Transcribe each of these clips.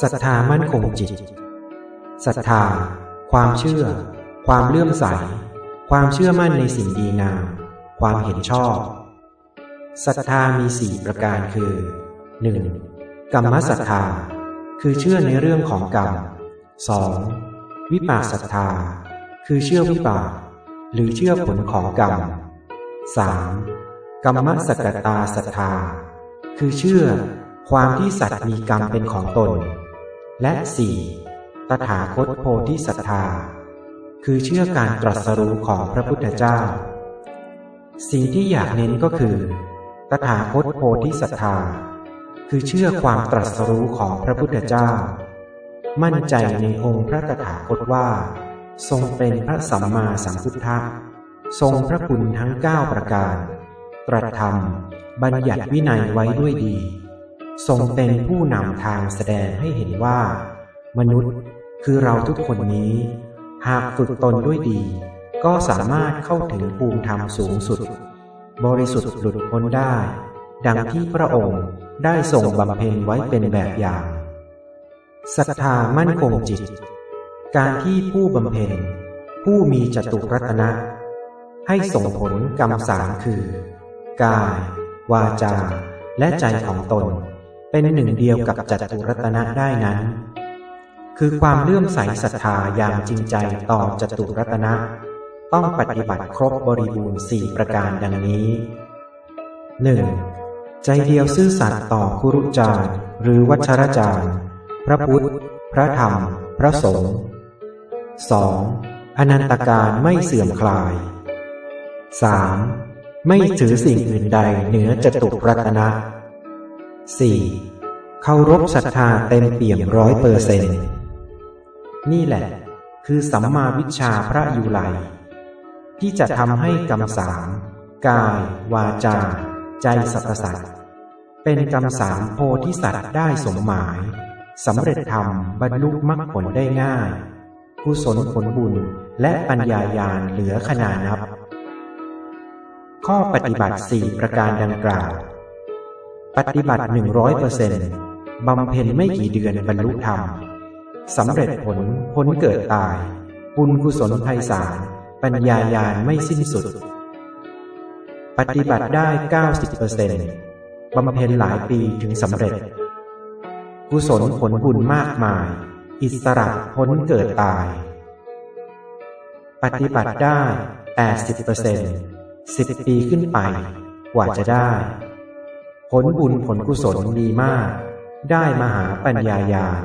ศรัทธามั่นคงจิตศรัทธา ความเชื่อ ความเลื่อมใส ความเชื่อมั่นในสิ่งดีงาม ความเห็นชอบศรัทธามีสี่ประการคือ 1. กรรมศรัทธา คือเชื่อในเรื่องของกรรม 2. วิปากศรัทธา คือเชื่อวิบากหรือเชื่อผลของกรรม 3. กรรมสกตาศรัทธา คือเชื่อ ความที่สัตว์มีกรรมเป็นของตน และ 4. ตถาคตโพธิศรัทธา คือเชื่อการตรัสรู้ของพระพุทธเจ้า สิ่งที่อยากเน้นก็คือ ตถาคตโพธิศรัทธา คือเชื่อความตรัสรู้ของพระพุทธเจ้า มั่นใจในองค์พระตถาคตว่า ทรงเป็นพระสัมมาสัมพุทธะทรงพระคุณทั้ง 9 ประการ ตรัสธรรม บัญญัติวินัยไว้ด้วยดี ทรงเป็นผู้นำทางแสดงให้เห็นว่า มนุษย์คือเราทุกคนนี้ หากฝึกตนด้วยดี ก็สามารถเข้าถึงภูมิธรรมสูงสุด บริสุทธิ์หลุดพ้นได้ ดังที่พระองค์ได้ทรงบำเพ็ญไว้เป็นแบบอย่างศรัทธามั่นคงจิต การที่ผู้บำเพ็ญ ผู้มีจตุรัตนะ ให้ส่งผลกรรมสามคือ กาย วาจา และใจของตน เป็นหนึ่งเดียวกับจตุรัตนะได้นั้น คือความเลื่อมใสศรัทธาอย่างจริงใจต่อจตุรัตนะ ต้องปฏิบัติครบบริบูรณ์สี่ประการดังนี้ 1. ใจเดียวซื่อสัตย์ต่อคุรุจารย์หรือวัชรจารย์ พระพุทธ พระธรรม พระสงฆ์ 2. อนันตการไม่เสื่อมคลาย 3. ไม่ถือสิ่งอื่นใดเหนือจตุรัตนะ 4. เคารพศรัทธาเต็มเปี่ยมร้อยเปอร์เซนต์นี่แหละ คือสัมมาวิชาพระยุไลที่จะทำให้กรรมสามกาย วาจา ใจสรรพสัตว์เป็นกรรมสามโพธิสัตว์ได้สมหมายสำเร็จธรรมบรรลุมรรคผลได้ง่ายกุศลผลบุญและปัญญายาณเหลือขนานับ ข้อปฏิบัติสี่ประการดังกล่าว ปฏิบัติหนึ่งร้อยเปอร์เซ็นต์บำเพ็ญไม่กี่เดือนบรรลุธรรมสำเร็จผลพ้นเกิดตาย บุญกุศลไพศาลปัญญายาณไม่สิ้นสุด ปฏิบัติได้เก้าสิบเปอร์เซ็นต์บำเพ็ญหลายปีถึงสำเร็จ กุศลผลบุญมากมาย อิสระพ้นเกิดตาย ปฏิบัติได้แปดสิบเปอร์เซ็นต์สิบปีขึ้นไป กว่าจะได้ ผลบุญผลกุศลดีมาก ได้มหาปัญญายาณ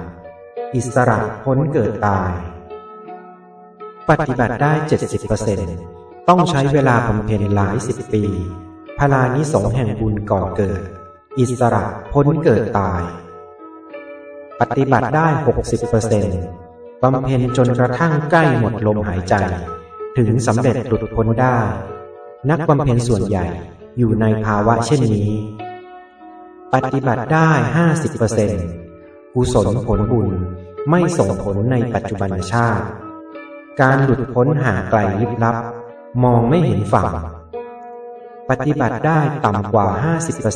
อิสระพ้นเกิดตาย ปฏิบัติได้เจ็ดสิบเปอร์เซ็นต์ต้องใช้เวลาบำเพ็ญหลายสิบปีพลานิสงแห่งบุญก่อเกิด อิสระพ้นเกิดตาย ปฏิบัติได้ 60%บำเพ็ญจนกระทั่งใกล้หมดลมหายใจ ถึงสำเร็จหลุดพ้นได้ นักบำเพ็ญส่วนใหญ่อยู่ในภาวะเช่นนี้ ปฏิบัติได้ 50%กุศลผลบุญไม่ส่งผลในปัจจุบันชาติ การหลุดพ้นห่างไกลลึกลับ มองไม่เห็นฝั่ง ปฏิบัติได้ต่ำกว่า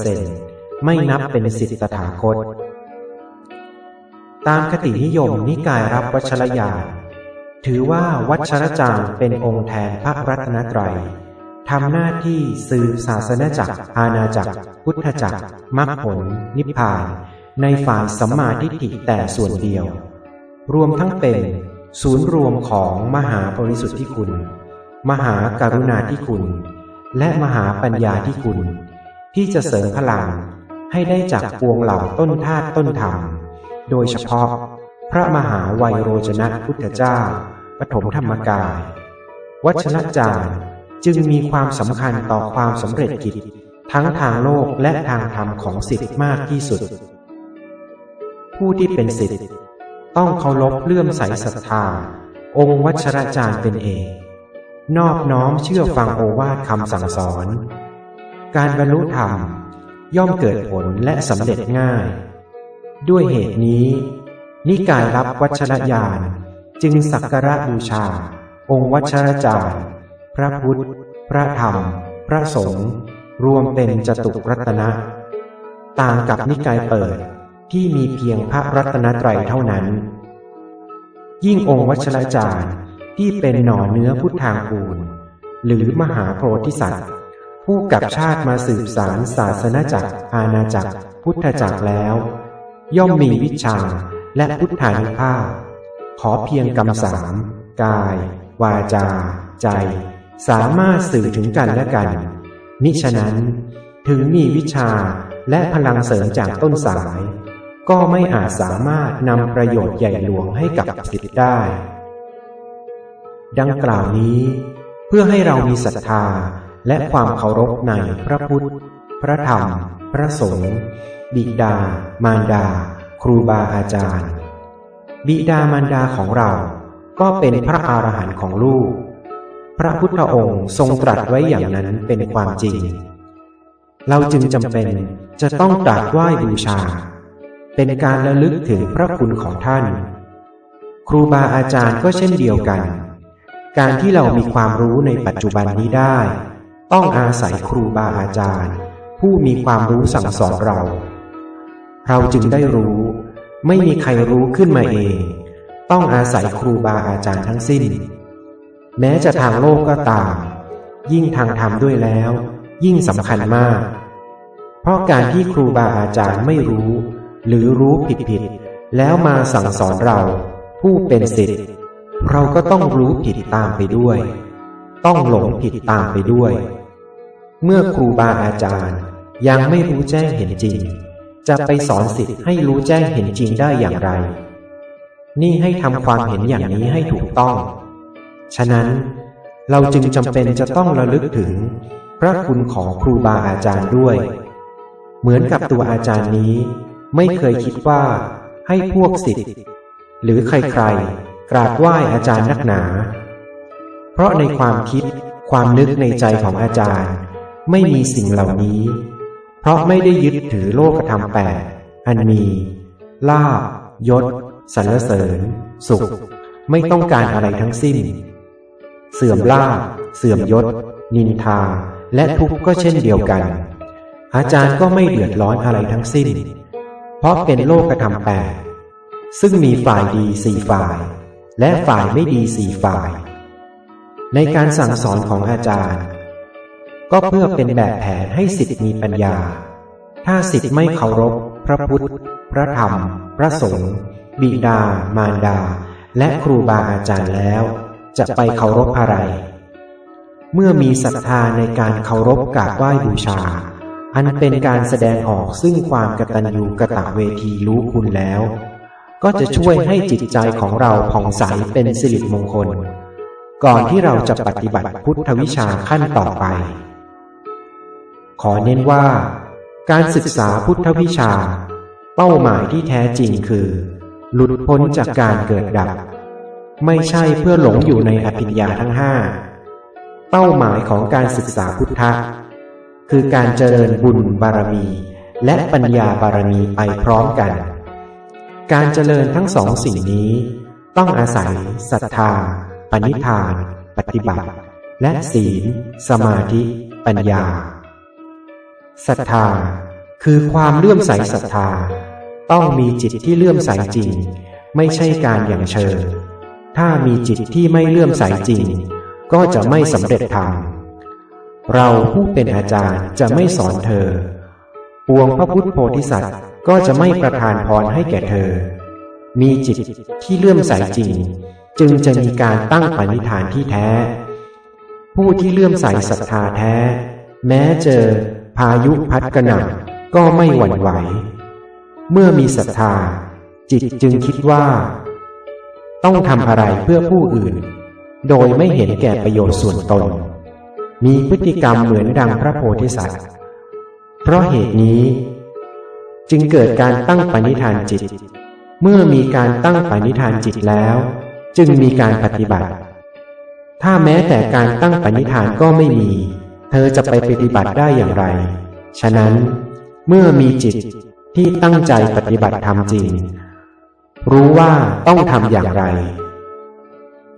50%ไม่นับเป็นสิทธิตถาคต ตามคตินิยมนิกายรับวัชรยานถือว่าวัชรจารย์เป็นองค์แทนพระรัตนตรัย ทำหน้าที่สืบศาสนาจักร อาณาจักร พุทธจักรมรรคผล นิพพาน ในฝ่ายสัมมาทิฏฐิแต่ส่วนเดียว รวมทั้งเป็น ศูนย์รวมของมหาบริสุทธิคุณ มหาการุณาธิคุณ และมหาปัญญาธิคุณ ที่จะเสริมพลังให้ได้จากปวงเหล่าต้นธาตุต้นธรรม โดยเฉพาะ พระมหาวัยโรจนะพุทธเจ้าปฐมธรรมกาย วัชรจารย์ จึงมีความสำคัญต่อความสำเร็จกิจ ทั้งทางโลกและทางธรรมของสิทธิ์มากที่สุด ผู้ที่เป็นสิทธิ์ต้องเคารพเลื่อมใสศรัทธา องค์วัชรจารย์เป็นเอกนอบน้อมเชื่อฟังโอวาทคำสั่งสอน การบรรลุธรรมย่อมเกิดผลและสำเร็จง่าย ด้วยเหตุนี้ นิกายรับวัชรยานจึงสักการะบูชา องค์วัชรจารย์ พระพุทธ พระธรรม พระสงฆ์รวมเป็นจตุรัตนะ ต่างกับนิกายเปิดที่มีเพียงพระรัตนตรัยเท่านั้น ยิ่งองค์วัชรจารย์ที่เป็นหน่อเนื้อพุทธางคูลหรือมหาโพธิสัตว์ ผู้กับชาติมาสืบสารศาสนาจักรอาณาจักร พุทธจักรแล้ว ย่อมมีวิชาและพุทธานุภาพ ขอเพียงกำสาม กาย วาจา ใจ สามารถสื่อถึงกันและกัน มิฉะนั้นถึงมีวิชาและพลังเสริมจากต้นสาย ก็ไม่อาจสามารถนำประโยชน์ใหญ่หลวงให้กับสิทธิ์ได้ ดังกล่าวนี้ เพื่อให้เรามีศรัทธาและความเคารพในพระพุทธ พระธรรม พระสงฆ์บิดา มารดา ครูบาอาจารย์ บิดามารดาของเราก็เป็นพระอรหันต์ของลูก พระพุทธองค์ทรงตรัสไว้อย่างนั้นเป็นความจริง เราจึงจำเป็นจะต้องกราบไหว้บูชา เป็นการระลึกถึงพระคุณของท่าน ครูบาอาจารย์ก็เช่นเดียวกัน การที่เรามีความรู้ในปัจจุบันนี้ได้ ต้องอาศัยครูบาอาจารย์ ผู้มีความรู้สั่งสอนเรา เราจึงได้รู้ ไม่มีใครรู้ขึ้นมาเอง ต้องอาศัยครูบาอาจารย์ทั้งสิ้น แม้จะทางโลกก็ตาม ยิ่งทางธรรมด้วยแล้ว ยิ่งสำคัญมาก เพราะการที่ครูบาอาจารย์ไม่รู้ หรือรู้ผิดผิดๆแล้วมาสั่งสอนเรา ผู้เป็นศิษย์เราก็ต้องรู้ผิดตามไปด้วย ต้องหลงผิดตามไปด้วย เมื่อครูบาอาจารย์ยังไม่รู้แจ้งเห็นจริง จะไปสอนศิษย์ให้รู้แจ้งเห็นจริงได้อย่างไร นี่ให้ทำความเห็นอย่างนี้ให้ถูกต้อง ฉะนั้นเราจึงจำเป็นจะต้องระลึกถึงพระคุณของครูบาอาจารย์ด้วย เหมือนกับตัวอาจารย์นี้ ไม่เคยคิดว่าให้พวกศิษย์หรือใครๆ กราบไหว้อาจารย์นักหนา เพราะในความคิดความนึกในใจของอาจารย์ ไม่มีสิ่งเหล่านี้ เพราะไม่ได้ยึดถือโลกธรรมแปดอันมีลาบยศสรรเสริญ สุข ไม่ต้องการอะไรทั้งสิ้น สื่อมลาบเสื่อมยศ นินทา และทุกข์ก็เช่นเดียวกัน อาจารย์ก็ไม่เดือดร้อนอะไรทั้งสิ้น เพราะเป็นโลกธรรมแปดซึ่งมีฝ่ายดีสี่ฝ่าย และฝ่ายไม่ดีสี่ฝ่าย ในการสั่งสอนของอาจารย์ ก็เพื่อเป็นแบบแผนให้สิทธิ์มีปัญญา ถ้าสิทธิ์ไม่เคารพ พระพุทธ พระธรรม พระสงฆ์บิดามารดา และครูบาอาจารย์แล้ว จะไปเคารพอะไร เมื่อมีศรัทธาในการเคารพกราบไหว้บูชา อันเป็นการแสดงออกซึ่งความกตัญญูกะตะเวทีรู้คุณแล้ว ก็จะช่วยให้จิตใจของเราผ่องใสเป็นสิริมงคล ก่อนที่เราจะปฏิบัติพุทธวิชาขั้นต่อไป ขอเน้นว่า การศึกษาพุทธวิชา เป้าหมายที่แท้จริงคือ หลุดพ้นจากการเกิดดับ ไม่ใช่เพื่อหลงอยู่ในอภิญญาทั้งห้าเป้าหมายของการศึกษาพุทธะ คือการเจริญบุญบารมี และปัญญาบารมีไปพร้อมกัน การเจริญทั้งสองสิ่งนี้ ต้องอาศัยศรัทธา ปณิธาน ปฏิบัติ และศีล สมาธิ ปัญญาศรัทธา คือความเลื่อมใสศรัทธา ต้องมีจิตที่เลื่อมใสจริง ไม่ใช่การอย่างเชิง ถ้ามีจิตที่ไม่เลื่อมใสจริง ก็จะไม่สำเร็จธรรม เราผู้เป็นอาจารย์จะไม่สอนเธอ ปวงพระพุทธโพธิสัตว์ก็จะไม่ประทานพรให้แก่เธอ มีจิตที่เลื่อมใสจริง จึงจะมีการตั้งปณิธานที่แท้ ผู้ที่เลื่อมใสศรัทธาแท้ แม้เจอพายุพัดกระหน่ำก็ไม่หวั่นไหว เมื่อมีศรัทธา จิตจึงคิดว่า ต้องทำอะไรเพื่อผู้อื่น โดยไม่เห็นแก่ประโยชน์ส่วนตน มีพฤติกรรมเหมือนดังพระโพธิสัตว์ เพราะเหตุนี้ จึงเกิดการตั้งปณิธานจิต เมื่อมีการตั้งปณิธานจิตแล้ว จึงมีการปฏิบัติ ถ้าแม้แต่การตั้งปณิธานก็ไม่มี เธอจะไปปฏิบัติได้อย่างไร ฉะนั้น เมื่อมีจิตที่ตั้งใจปฏิบัติธรรมจริง รู้ว่าต้องทำอย่างไร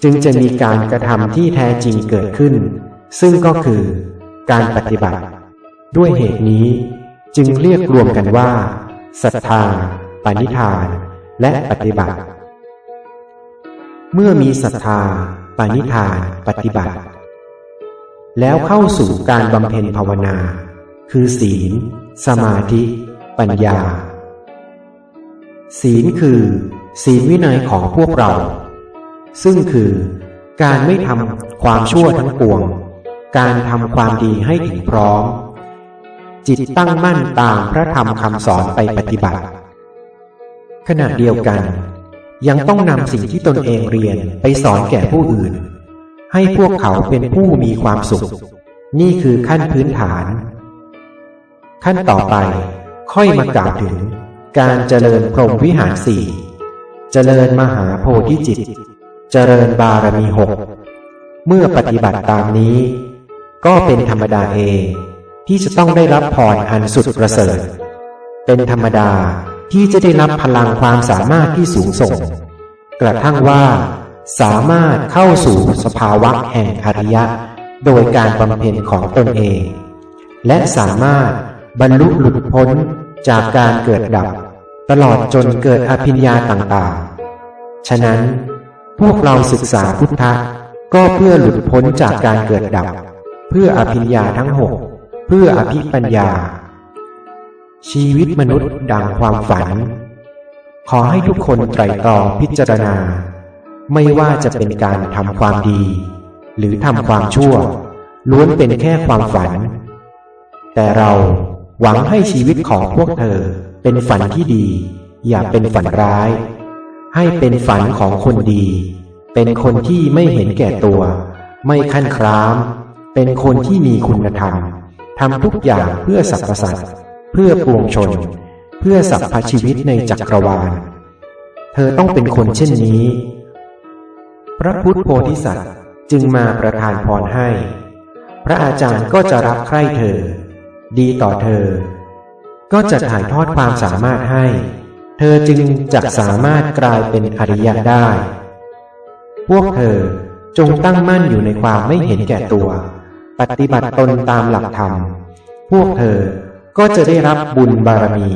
จึงจะมีการกระทำที่แท้จริงเกิดขึ้น ซึ่งก็คือ การปฏิบัติ ด้วยเหตุนี้ จึงเรียกรวมกันว่าศรัทธาปณิธาน และปฏิบัติ เมื่อมีศรัทธาปณิธาน ปฏิบัติ แล้วเข้าสู่การบำเพ็ญภาวนา คือศีล สมาธิ ปัญญา ศีลคือ ศีลวินัยของพวกเรา ซึ่งคือการไม่ทำความชั่วทั้งปวง การทำความดีให้ถึงพร้อม จิตตั้งมั่นตามพระธรรมคำสอนไปปฏิบัติ ขณะเดียวกัน ยังต้องนำสิ่งที่ตนเองเรียนไปสอนแก่ผู้อื่น ให้พวกเขาเป็นผู้มีความสุข นี่คือขั้นพื้นฐาน ขั้นต่อไปค่อยมากล่าวถึง การเจริญพรหมวิหารสี่เจริญมหาโพธิจิต เจริญบารมีหกเมื่อปฏิบัติตามนี้ ก็เป็นธรรมดาเองที่จะต้องได้รับพรอันสุดประเสริฐ เป็นธรรมดาที่จะได้รับพลังความสามารถที่สูงส่ง กระทั่งว่า สามารถเข้าสู่สภาวะแห่งอริยะ โดยการบำเพ็ญของตนเอง และสามารถบรรลุหลุดพ้น จากการเกิดดับ ตลอดจนเกิดอภิญญาต่างๆ ฉะนั้น พวกเราศึกษาพุทธะก็เพื่อหลุดพ้นจากการเกิดดับ เพื่ออภิญญาทั้งหกเพื่ออภิปัญญา ชีวิตมนุษย์ดังความฝัน ขอให้ทุกคนไตรตรองพิจารณา ไม่ว่าจะเป็นการทำความดี หรือทำความชั่ว ล้วนเป็นแค่ความฝัน แต่เรา หวังให้ชีวิตของพวกเธอเป็นฝันที่ดี อย่าเป็นฝันร้าย ให้เป็นฝันของคนดี เป็นคนที่ไม่เห็นแก่ตัว ไม่ขั้นคร้าม เป็นคนที่มีคุณธรรมทำทุกอย่างเพื่อสรรพสัตว์เพื่อปวงชน เพื่อสรรพชีวิตในจักรวาล เธอต้องเป็นคนเช่นนี้ พระพุทธโพธิสัตว์จึงมาประทานพรให้ พระอาจารย์ก็จะรับใคร่เธอ ดีต่อเธอ ก็จะถ่ายทอดความสามารถให้ เธอจึงจะสามารถกลายเป็นอริยะได้ พวกเธอจงตั้งมั่นอยู่ในความไม่เห็นแก่ตัว ปฏิบัติตนตามหลักธรรม พวกเธอก็จะได้รับบุญบารมี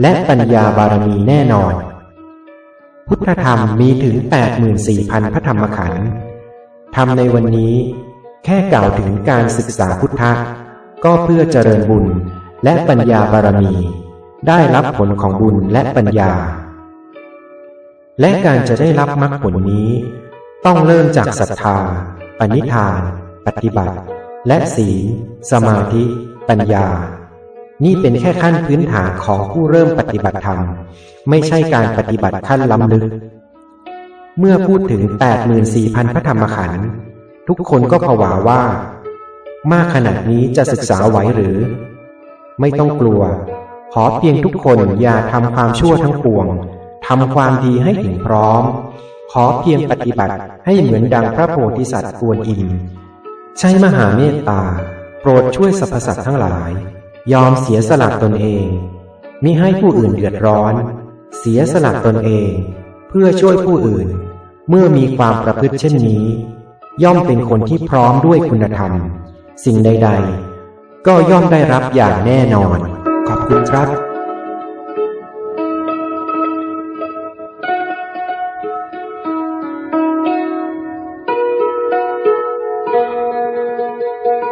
และปัญญาบารมีแน่นอน พุทธธรรมมีถึง 84,000 พระธรรมขันธ์ทำในวันนี้แค่กล่าวถึงการศึกษาพุทธะ ก็เพื่อเจริญบุญและปัญญาบารมี ได้รับผลของบุญและปัญญา และการจะได้รับมรรคผลนี้ ต้องเริ่มจากศรัทธา ปณิธาน ปฏิบัติ และศีล สมาธิ ปัญญา นี่เป็นแค่ขั้นพื้นฐานของผู้เริ่มปฏิบัติธรรม ไม่ใช่การปฏิบัติขั้นล้ำลึก เมื่อพูดถึง 84,000 พระธรรมขันธ์ทุกคนก็ผวาว่า มากขนาดนี้จะศึกษาไหวหรือ ไม่ต้องกลัว ขอเพียงทุกคนอย่าทำความชั่วทั้งปวงทำความดีให้ถึงพร้อม ขอเพียงปฏิบัติให้เหมือนดังพระโพธิสัตว์กวนอิมใช้มหาเมตตา โปรดช่วยสรรพสัตว์ทั้งหลาย ยอมเสียสละตนเองมิให้ผู้อื่นเดือดร้อน เสียสละตนเอง เพื่อช่วยผู้อื่น เมื่อมีความประพฤติเช่นนี้ ย่อมเป็นคนที่พร้อมด้วยคุณธรรม สิ่งใด ๆ ก็ย่อมได้รับอย่างแน่นอน ขอบคุณครับ